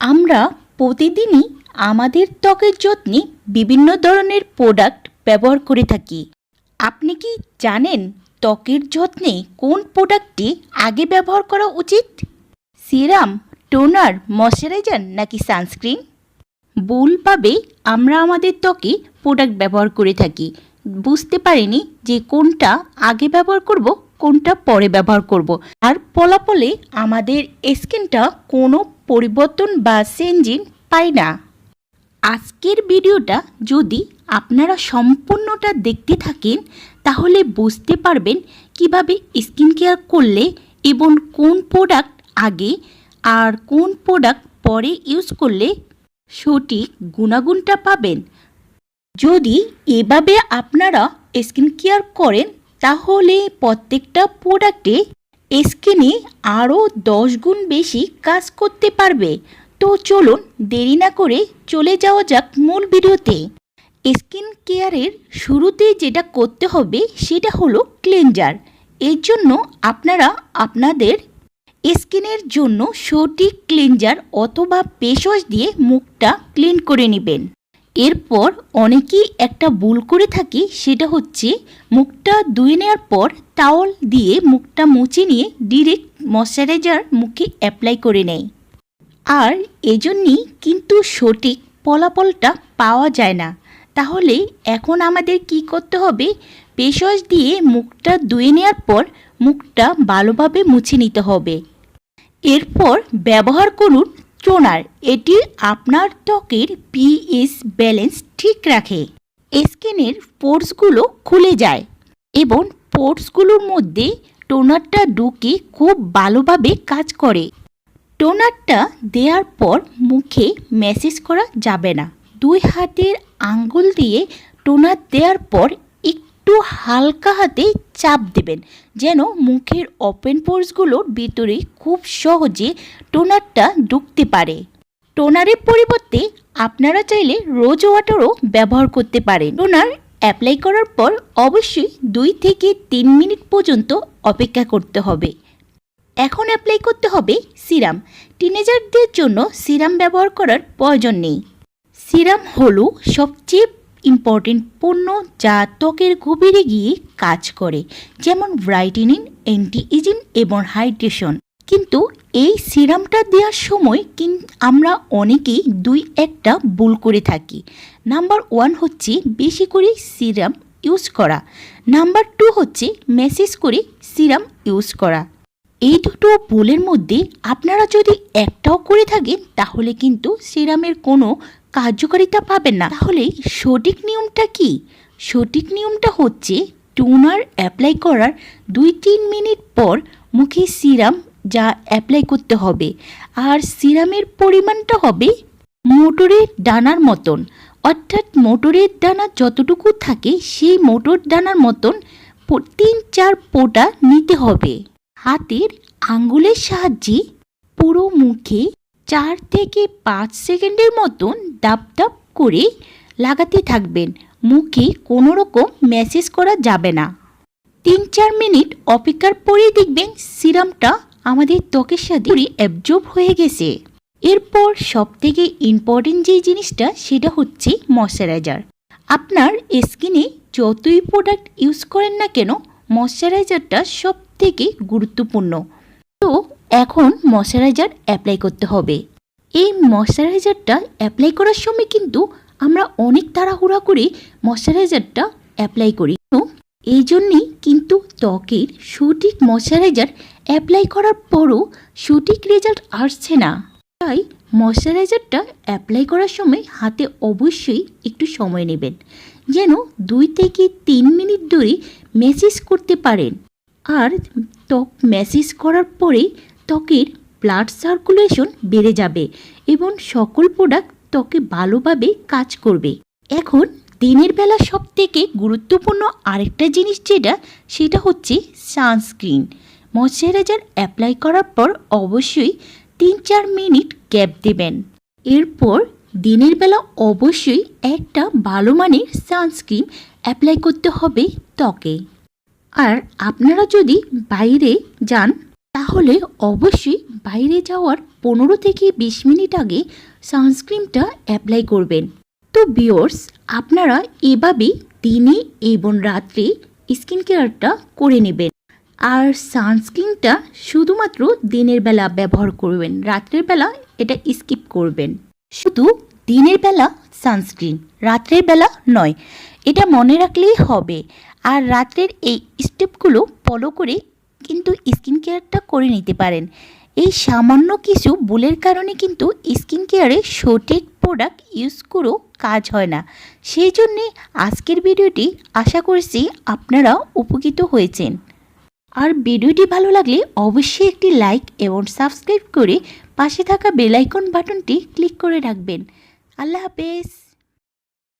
আমরা প্রতিদিনই আমাদের ত্বকের যত্নে বিভিন্ন ধরনের প্রোডাক্ট ব্যবহার করে থাকি। আপনি কি জানেন ত্বকের যত্নে কোন প্রোডাক্টটি আগে ব্যবহার করা উচিত? সিরাম, টোনার, ময়শ্চারাইজার নাকি সানস্ক্রিন? ভুলভাবে আমরা আমাদের ত্বকে প্রোডাক্ট ব্যবহার করে থাকি। বুঝতে পারিনি যে কোনটা আগে ব্যবহার করব, কোনটা পরে ব্যবহার করব। আর ফলাফলে আমাদের স্কিনটা কোনো পরিবর্তন বা চেঞ্জিং পায় না। আজকের ভিডিওটা যদি আপনারা সম্পূর্ণটা দেখতে থাকেন, তাহলে বুঝতে পারবেন কীভাবে স্কিন কেয়ার করলে এবং কোন প্রোডাক্ট আগে আর কোন প্রোডাক্ট পরে ইউজ করলে সঠিক গুণাগুণটা পাবেন। যদি এভাবে আপনারা স্কিন কেয়ার করেন, তাহলে প্রত্যেকটা প্রোডাক্টে স্কিনে আরও দশ গুণ বেশি কাজ করতে পারবে। তো চলুন দেরি না করে চলে যাওয়া যাক মূল ভিডিওতে। স্কিন কেয়ারের শুরুতে যেটা করতে হবে সেটা হলো ক্লেনজার। এর জন্য আপনারা আপনাদের স্কিনের জন্য সঠিক ক্লিনজার অথবা পেশওয়াশ দিয়ে মুখটা ক্লিন করে নেবেন। এরপর অনেকেই একটা ভুল করে থাকি, সেটা হচ্ছে মুখটা ধুয়ে নেওয়ার পর টাওয়াল দিয়ে মুখটা মুছে নিয়ে ডিরেক্ট ময়শ্চারাইজার মুখে অ্যাপ্লাই করে নেয় আর এজন্যই কিন্তু সঠিক ফলাফলটা পাওয়া যায় না। তাহলে এখন আমাদের কি করতে হবে? পেশওয়াশ দিয়ে মুখটা ধুয়ে নেওয়ার পর মুখটা ভালোভাবে মুছে নিতে হবে। এরপর ব্যবহার করুন টোনার এটি আপনার ত্বকের পিএইচ ব্যালেন্স ঠিক রাখে। স্কিনের পোর্সগুলো খুলে যায় এবং পোর্সগুলোর মধ্যে টোনারটা ঢুকে খুব ভালোভাবে কাজ করে। টোনারটা দেওয়ার পর মুখে ম্যাসেজ করা যাবে না। দুই হাতের আঙ্গুল দিয়ে টোনার দেওয়ার পর একটু হালকা হাতে চাপ দেবেন। যেন মুখের ওপেন পোর্সগুলোর ভিতরে খুব সহজে টোনারটা ঢুকতে পারে। টোনারের পরিবর্তে আপনারা চাইলে রোজ ওয়াটারও ব্যবহার করতে পারেন। টোনার অ্যাপ্লাই করার পর অবশ্যই দুই থেকে তিন মিনিট পর্যন্ত অপেক্ষা করতে হবে। এখন অ্যাপ্লাই করতে হবে সিরাম টিনেজারদের জন্য সিরাম ব্যবহার করার প্রয়োজন নেই। সিরাম হলো সবচেয়ে ইম্পর্টেন্ট পণ্য যা ত্বকের গভীরে গিয়ে কাজ করে, যেমন ব্রাইটেনিং অ্যান্টি ইজিং এবং হাইড্রেশন। কিন্তু এই সিরামটা দেওয়ার সময় কিন, আমরা অনেকেই দুই একটা ভুল করে থাকি। নাম্বার ওয়ান হচ্ছে বেশি করে সিরাম ইউজ করা। নাম্বার টু হচ্ছে মেসেজ করে সিরাম ইউজ করা। এই দুটো ভুলের মধ্যে আপনারা যদি একটাও করে থাকেন, তাহলে কিন্তু সিরামের কোনো কার্যকারিতা পাবেন না। তাহলে সঠিক নিয়মটা কি? সঠিক নিয়মটা হচ্ছে টোনার অ্যাপ্লাই করার দুই তিন মিনিট পর মুখে সিরাম যা অ্যাপ্লাই করতে হবে। আর সিরামের পরিমাণটা হবে মোটরের ডানার মতন। অর্থাৎ মোটরের ডানা যতটুকু থাকে সেই মোটর ডানার মতন তিন চার পোটা নিতে হবে। হাতের আঙ্গুলের সাহায্যে পুরো মুখে চার থেকে পাঁচ সেকেন্ডের মতন দাপ দাপ করে লাগাতে থাকবেন। মুখে কোনো রকম ম্যাসেজ করা যাবে না। তিন চার মিনিট অপেক্ষার পরেই দেখবেন সিরামটা আমাদের ত্বকের সাথে অ্যাবজর্ব হয়ে গেছে। এরপর সব থেকে ইম্পর্টেন্ট যে জিনিসটা, সেটা হচ্ছে ময়শ্চারাইজার আপনার স্কিনে যতই প্রোডাক্ট ইউজ করেন না কেন ময়শ্চারাইজারটা সব থেকে গুরুত্বপূর্ণ। এখন ময়শ্চারাইজার অ্যাপ্লাই করতে হবে। এই ময়শ্চারাইজারটা অ্যাপ্লাই করার সময় কিন্তু আমরা অনেক তাড়াহুড়া করে ময়শ্চারাইজারটা অ্যাপ্লাই করি। এই জন্যেই কিন্তু ত্বকের সঠিক ময়শ্চারাইজার অ্যাপ্লাই করার পরও সঠিক রেজাল্ট আসছে না। তাই ময়শ্চারাইজারটা অ্যাপ্লাই করার সময় হাতে অবশ্যই একটু সময় নেবেন, যেন দুই থেকে তিন মিনিট ধরে মেসেজ করতে পারেন। আর ত্বক ম্যাসেজ করার পরে ত্বকের ব্লাড সার্কুলেশন বেড়ে যাবে এবং সকল প্রোডাক্ট ত্বকে ভালোভাবে কাজ করবে। এখন দিনের বেলা সব থেকে গুরুত্বপূর্ণ আরেকটা জিনিস যেটা, সেটা হচ্ছে সানস্ক্রিন ময়শ্চারাইজার অ্যাপ্লাই করার পর অবশ্যই তিন চার মিনিট গ্যাপ দেবেন। এরপর দিনের বেলা অবশ্যই একটা ভালো মানের সানস্ক্রিন অ্যাপ্লাই করতে হবে ত্বকে। আর আপনারা যদি বাইরে যান তাহলে অবশ্যই বাইরে যাওয়ার পনেরো থেকে বিশ মিনিট আগে সানস্ক্রিনটা অ্যাপ্লাই করবেন। তো বিয়র্স আপনারা এভাবেই দিনে এবং রাত্রে স্কিন কেয়ারটা করে নেবেন। আর সানস্ক্রিনটা শুধুমাত্র দিনের বেলা ব্যবহার করবেন, রাত্রের বেলা এটা স্কিপ করবেন। শুধু দিনের বেলা সানস্ক্রিন, রাত্রের বেলা নয়, এটা মনে রাখলেই হবে। আর রাত্রের এই স্টেপগুলো ফলো করে কিন্তু স্কিন কেয়ারটা করে নিতে পারেন। এই সামান্য কিছু ভুলের কারণে কিন্তু স্কিন কেয়ারে সঠিক প্রোডাক্ট ইউজ করেও কাজ হয় না। সেই জন্যে আজকের ভিডিওটি আশা করছি আপনারা উপকৃত হয়েছেন। আর ভিডিওটি ভালো লাগলে অবশ্যই একটি লাইক এবং সাবস্ক্রাইব করে পাশে থাকা বেলাইকন বাটনটি ক্লিক করে রাখবেন। আল্লাহ হাফেজ।